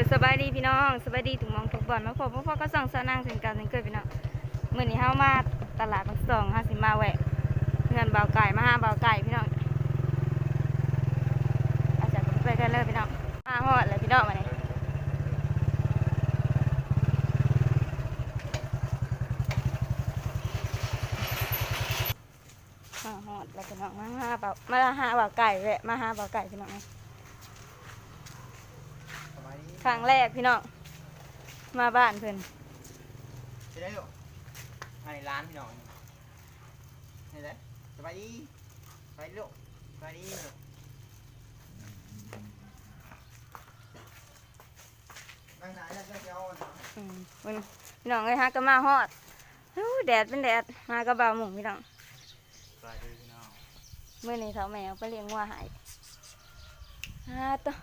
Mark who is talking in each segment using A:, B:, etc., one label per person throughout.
A: ยสบายดีพี่น้องสบายดีถุงมองทุกบอลมาพบพ่อก็ส่องสนางเส้นการเส้นเกิดพี่น้องเมื่อนี้เฮามาตลาดบางสองห้าสิมาแหวะเงินเบาไก่มาห้าเบาไก่พี่น้องอาจจะไปกันเลยพี่น้องมาฮอดเลยพี่น้องมาเนี่ยมาฮอดแล้วพี่น้องมาหาเบามาห้าเบาไก่แหวะมาห้าเบาไก่พี่น้อง ครั้งแรกพี่น้องมาบ้านเพิ่น
B: จะได้ลูกมาในร้านพี่น้องนี่แหละสบายดีสบายดีลูกสบายดีลูกนั่งไหนแล้วจะเอาอันไหน
A: อืมเพิ่นพี่น้องเอ้ยฮะก็มาฮอดอู้แดดเป็นแดดมาก็บ่าวหมุ่งพี่น้อง
B: สบายดีพี่น้อง
A: เมื่อนี้เฒ่าแมวไปเลี้ยงวัวให้ฮาตัว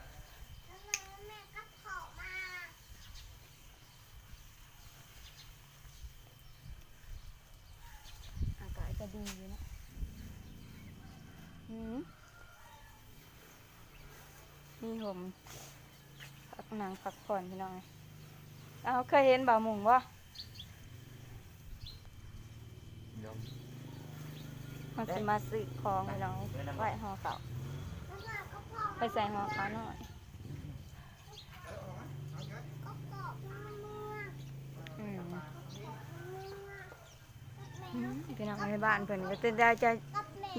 A: อากาศก็ดีอยู่เนาะอืมนี่ผมพักหนังพักผ่อนพี่น้องเอ้ยเอาเคยเห็นบ่าวหมุ่งบ่
B: เดี๋ยว
A: มันจะมาซื้อของให้เราไหวห่อเขาไปใส่ห่อเขาหน่อยอืมอืม พี่น้องในบ้านเพิ่นก็จะได้จะ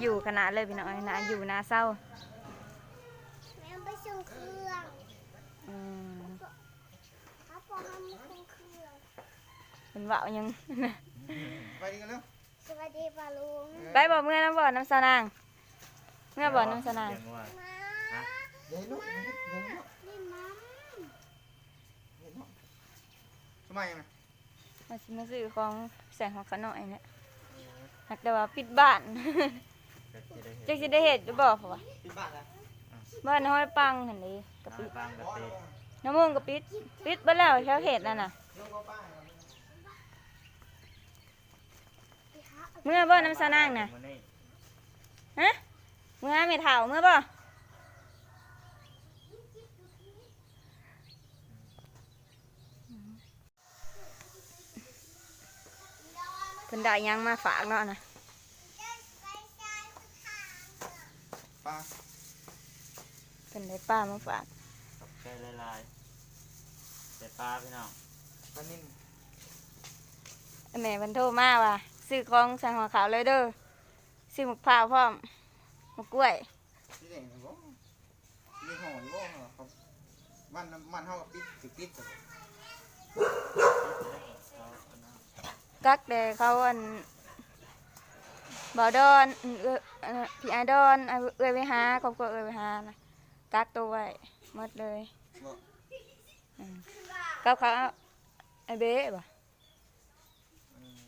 A: อยู่ขนาดเลยพี่น้องนะอยู่นาเศร้า
C: แม่ไปส่งเครื่อง
A: อืม
C: เขาบอกให้มาส่งเครื่อง
A: เป็นว่ายัง
B: สบายดีกันเร็ว
C: สวัสดีป้าลุง
A: ไปบอกเมื่อน้ำบ่อน้ำสานางเมื่อบ่อน้ำสานาง
B: เดี๋ยวว่า
C: มา
B: เดี๋ยวลูกเดี๋ยวลูก
C: นี่มัม
B: เดี๋ยวลูกทำไมอะ
A: มาสิมาซื้อของใส่ห่อเขาหน่อยเนี่ย หักแต่ว่าปิดบ้าน จักสิได้เห็ดหรือบ่เพราะว่า
B: ปิดบ้านแล้ว
A: บ้านน้อยปังเห็นเลยกะปิ
B: บ้านกับเตะ
A: น้ำมูกกะปิดปิดไปแล้วแถวเห็ดนั่นน่ะ
B: ลูกก็ป้า
A: เมื่อบ่น้ำสานางน่ะฮะเมื่อไม่เท่าเมื่อบ่เป็น ได้ยังมาฝากเนาะนะ
B: ป้า
A: เป็นได้ป้ามาฝาก
D: กับใจละลายๆแต่ปลาพี่น้อง
B: ป้านิ่ม
A: แม่เพิ่นโทมาว่าซื้อของใส่หัวขาวเลยเด้อซื้อหมกพร้าวพร้อมหมกกล้วย
B: ที่ไหนนะบ่ยี่ห้อยี่ห้อครับมันมันเท่ากับปิดปิดแต่
D: เอาอันนั้น
A: กักเดเขาอันบ่าวดอนพี่ไอดอนเอาเอื้อยไปหาครอบครัวเอื้อยไปหานะกักตัวไว้หมดเลยกับเขาไอเบ๊บ่
B: อืม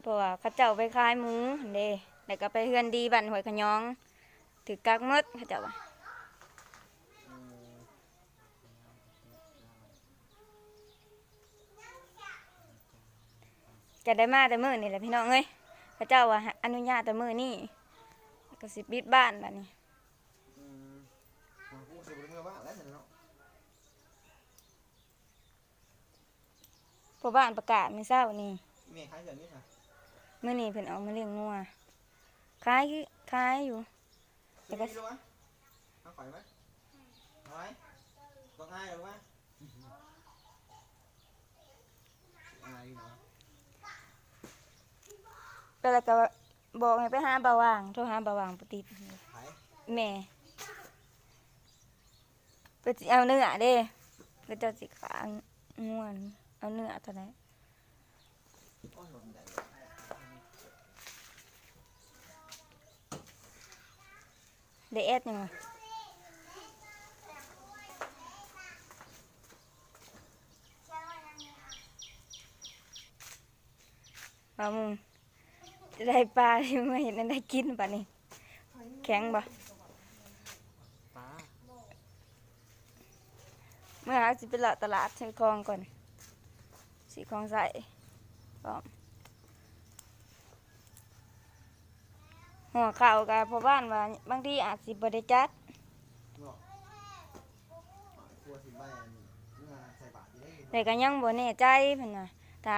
A: เพราะว่าเขาเจ้าไปขายหมูเด้แล้วก็ไปเฮือนดีบันหวยขยองถือกักหมดเขาเจ้าว่า จะได้มาแต่มื้อนี่แหละพี่น้องเอ้ยเขาเจ้าว่าอนุญาตแต่มื้อนี้ก็สิปิดบ้านบัดนี้
B: อืมอ่ากูสิบ่ได้เมื่อบ้านแล้วเนาะ
A: เพราะบ้านประกาศมื้อเช้านี่
B: แม่ขายเสือนี่ค่ะ
A: มื้อนี้เพิ่นเอามาเลี้ยงงัวขายคือขายอยู่แต่ก็
B: มีรู้วะเอาข่อยไหมเอาไหมก็ง่ายหรือวะอะไรเนาะ
A: ก็แล้วก็บอกให้ไปหาบาวางโทรหาบาวางบ่ติด
B: ขาย
A: แม่ไปสิเอาเนื้อเด้ก็จะสิขาง่วนเอาเนื้อเท่าไหร่
B: อ้ยหล่นใหญ่
A: ได้แอดยังไงบ่ามุง จะได้ปลาที่ไม่เห็นได้กินป่ะนี่แข็งบ่
D: ปลา
A: เมื่อหาสิไปเลาะตลาดซื้อของก่อนสีของใส่พร้อมหัวเข่ากับพ่อบ้านว่าบางทีอาจสิบ่ได้จัด
B: บอกกลัวสิใบอันนี้เมื่อใส่บาตรจะได้
A: แต่ก็ยังบ่แน่ใจเพิ่นว่าถ้า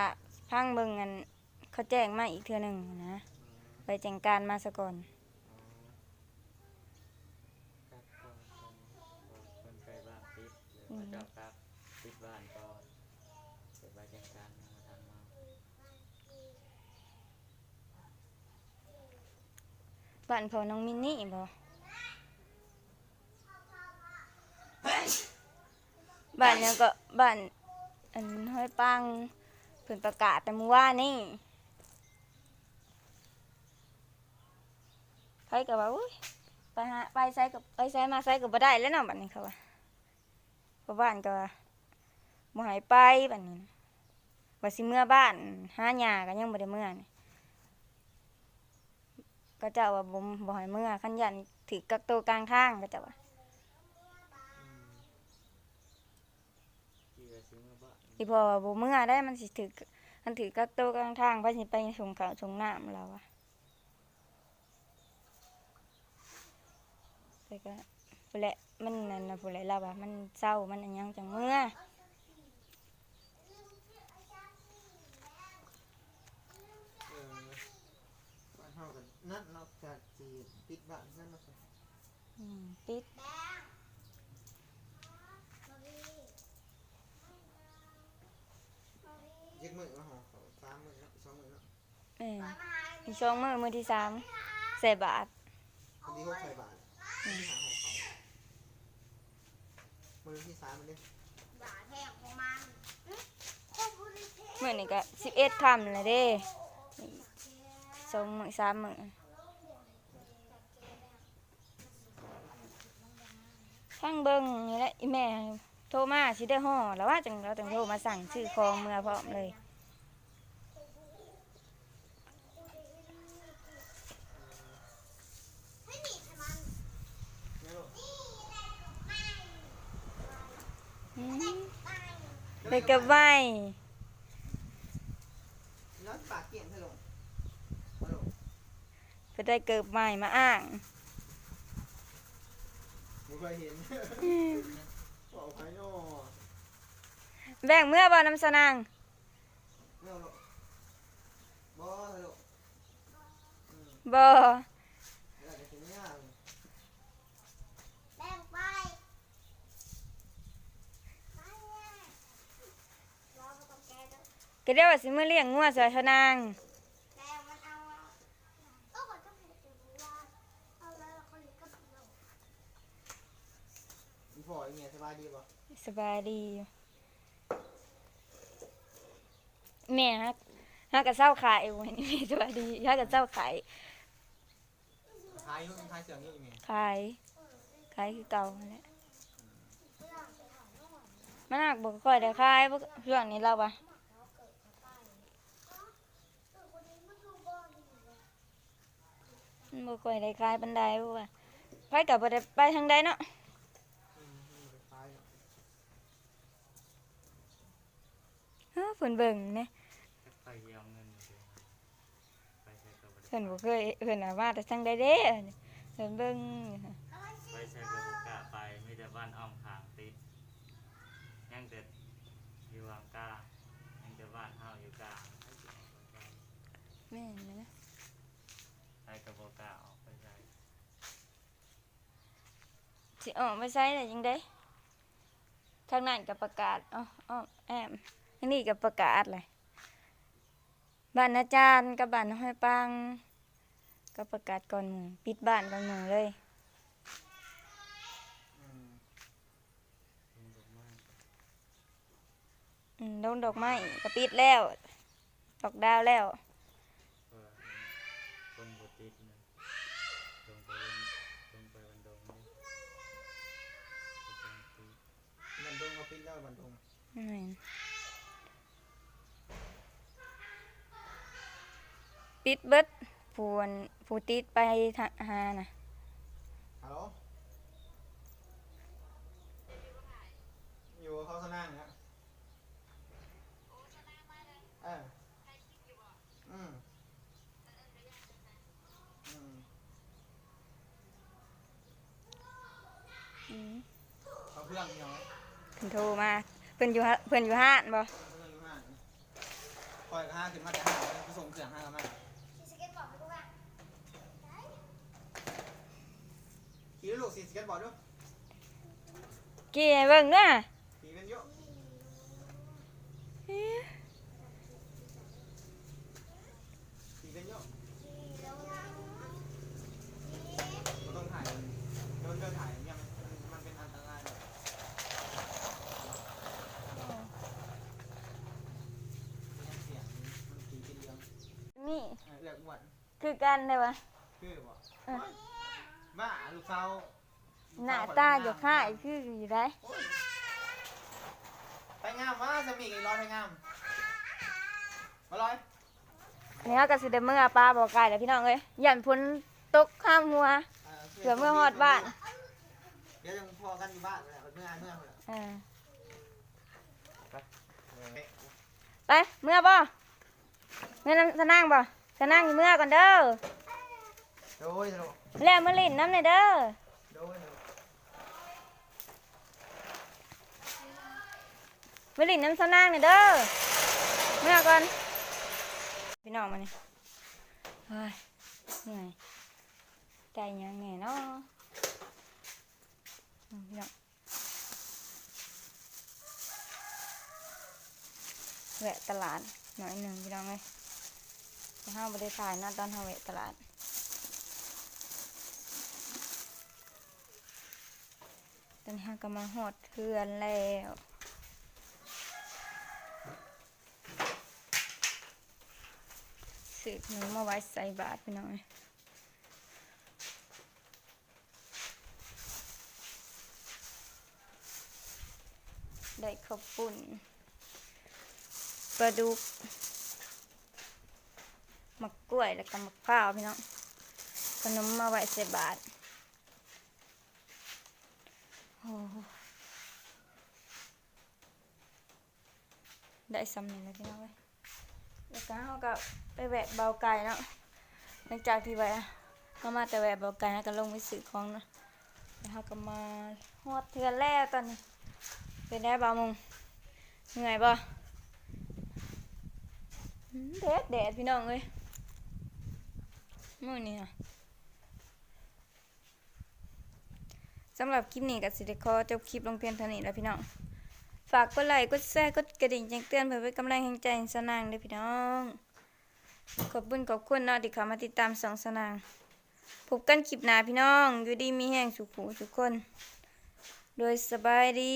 A: พังเบิ่งอัน เขาแจ้งมาอีกเทื่อหนึงนะไปแจ้งการมาซะก่อน
D: ครับก็คนเคยบ้านปิดหรือว่าเจ้าครับปิดบ้านก็เสร็จใบแจ้งการมาทำมา
A: บ้านพ่อน้องมินนี่บ่บ้านยังก็บ้านอันห้อยปังเพิ่นประกาศแต่เมื่อวานนี่ ใครก็ว่าอุ้ยไปหาไปไสกับไปไสมาไสก็บ่ได้แล้วเนาะบัดนี้เขาว่าเพราะบ้านก็ว่าบ่ให้ไปบัดนี้นะว่าสิเมื่อบ้านหาหญ้าก็ยังบ่ได้เมื่อนี่ก็เจ้าว่าบ่มบ่ให้เมื่อขันยันถือกักตัวกลางทางก็เจ้าว่าอีพอว่าบ่เมื่อได้มันสิถือมันถือกักตัวกลางทางไปสิไปส่งข้าวส่งน้ำแล้วอะ แต่ก็ผู้แหละมันนั่นน่ะผู้แหละเราว่ามันเศร้ามันอันหยังจังเมื่อ
B: เออบ้านเฮากันนั่นเนาะจากสิปิดบ้านนั่นเนาะ
A: อืมปิด
B: ยึดมือมาห่อเขาสามมือเนาะสองมือเนาะ
A: เออมีช่องมือมือที่สามใส่บาท
B: คนที่หกใส่บาท ที่หาห่อเขามือที่สามมันเด้
C: บาแทงของมันโคตรบริเท
A: มื้อนี้ก็11ค่ำแล้วเด้สองมื้อสามมื้อทั้งเบิ่งนี่แหละอีแม่โทรมาสิได้ห่อแล้วว่าจังเราจังโทรมาสั่งซื้อของเมื่อพร้อมเลย
C: ให้หนีให้มัน
B: เนี่ยลูก
A: อืม
C: ไป
A: ไปกับไว้
B: แล้วปากเกี่ยงให้ลงมาลง
A: ไปได้เกิบใหม่มาอ้าง
B: บ่เคยเห็นบอกไปเนาะ
A: แบ่งเมื่อบ่น้ำสนาง
B: เนาะลูกบ่ให้ลูกอืม
A: บ่
B: เดี๋ยวจะกินเนี่ย
C: แบ่งไปไปเลยรอมาต้องแกด้วย
A: ก็เรียกว่าสิมื้อเลี้ยงงัวสวยเทานาง
C: แกมันเอาเออก่อนจะผูกถึงว่าเอาแล้วเราก็เลยก็ผูกเรา
B: อีพ่ออีเมียสบายดีบ่
A: สบายดีอยู่แม่ฮักฮักก็เศร้าขายอยู่นี่แม่สบายดีฮักก็เศร้าขาย
B: ขายอยู่ขายเสืองอยู่อีเมีย
A: ขายขายคือเก่านั่นแหละมันหักบ่ค่อยได้ขายบ่ช่วงนี้เราว่า มัน บ่ค่อยได้ขายปานใดเพราะว่าไปกับบ่ได้ไปทางใดเนาะ
B: อืมอืมขายเนาะ
A: เอ้อเพิ่นเบิ่งแหน่
D: ถ้าไปเยี่ยมเงินอยู่ไปใช้กับ
A: เพิ่นบ่เคยเพิ่นน่ะมาแต่ทางใดเด้เพิ่นเบิ่ง
D: ไปใช้กับบุกล้าไปมีแต่บ้านอ้อมขางติดยังแต่อยู่วางกลางยังแต่บ้านเฮาอยู่กลาง
A: แม่นไหมนะ
D: ไปกับบุกล้าออกไปใช้
A: สิออกไปใช้ได้จังได๋ทางนั้นก็ประกาศอ้ออ้อแอมนี้ก็ประกาศเลยบ้านอาจารย์กับบ้านห้อยปังก็ประกาศก่อนหมู่ปิดบ้านก่อนหมู่เลย
B: อืม
D: ลุงดอกไม้
A: อืมดงดอกไม้ก็ปิดแล้ว ดอกดาวแล้ว
B: Nein. Tít
A: bớt phùn phù tít bay thằng hà nè. Hello. อ
B: ยู่กับเขาสนั่งนะเอออืมอืมอืม เขาเพื่อน
A: เดียว ถึงโทรมา พิ่นอยู่ฮะเพิ่นอยู่ห้านบ่
B: เครื่องอยู่ห้างคอยกับห้างขึ้นมาแต่ห้างแล้วก็ส่งเครื่องห้างกันมา
C: ขี่สเก็ตบอร์ดไปกูว่า
B: ขี่ด้วยลูกสีสเก็ตบอร์ดด้วย
A: กี่ให้เบิ่งเด้อ
B: ขี่เป็นเยอะ
A: เอ๊ะ
B: ขี่เป็นเยอะ
C: ขี่แล้วนะ
B: เราต้องถ่ายโดนเดินถ่ายอย่างเงี้ยมันมันเป็นอันตรายแบบเสียงมันขี่เป็นเรื่อง
A: นี่
B: เออเลือกอ้วน
A: คือกันได้ปะ
B: คือบ่
A: เออ
B: บ้าลูกสาว
A: หน้าตาอยู่ค่ายคืออยู่ได้
B: โอ้ยไปงามว่าสมีกี่ร้อยไปงามมาร้อย
A: อันนี้เราก็สิได้เมื่อปลาบ่ไก่แล้วพี่น้องเอ้ยยันพ้นตกข้ามหัวเผื่อเมื่อฮอดบ้าน
B: เดี๋ยวยังพอกันอยู่บ้านเลยเมื่อเมื่อเมื่อ
A: เออ
B: ไป
A: ไปเมื่อบ่เมื่อน้ำสนั่งบ่ สนั่งอยู่เมื่อก่อนเด้อ
B: โดยโดย
A: แล้วมาลิ้นน้ำในอยเด้อ
B: โดย
A: มาลิ้นน้ำสนั่งในอยเด้อ เมื่อก่อน พี่น้องมานี่เฮ้ยเหนื่อยใจยังไงเนาะอืมพี่น้องแวะตลาดหน่อยหนึ่งพี่น้องเลยไป ห้าบริถ่ายนาะตอนเฮาแวตลาดตอนนี้ก็มาหอดเทือนแล้วสืบหนูมาไว้ใส่บาทพี่น้อยได้ข้าวปุ้นปลาดุก มะกล้วยแล้วก็มะพร้าวพี่น้องขนมมาไว้ใส่บาทโอ้โหได้สำเร็จแล้วพี่น้องเว้ยแล้วก็เขาก็ไปแวะเบาไก่เนาะหลังจากที่แวะเขามาแต่แวะเบาไก่เขาก็ลงไปซื้อของเนาะแล้วเขาก็มาฮอดเทือนแล้วตอนนี้เป็นได้บาวมงเหนื่อยบ่อืมแดดแดดพี่น้องเอ้ย มื้อนี้อะสำหรับคลิปนี้ก็สิได้ขอจบคลิปลงเพียงเท่านี้แล้วพี่น้อง ฝากกดไลค์กดแชร์กดกระดิ่งแจ้งเตือนเพื่อเป็นกำลังแห่งใจสนางด้วยพี่น้อง ขอบคุณขอบคุณเนาะที่เข้ามาติดตามสองสนางพบกันคลิปหน้าพี่น้อง อยู่ดีมีแห่งสุขหูทุกคน โดยสบายดี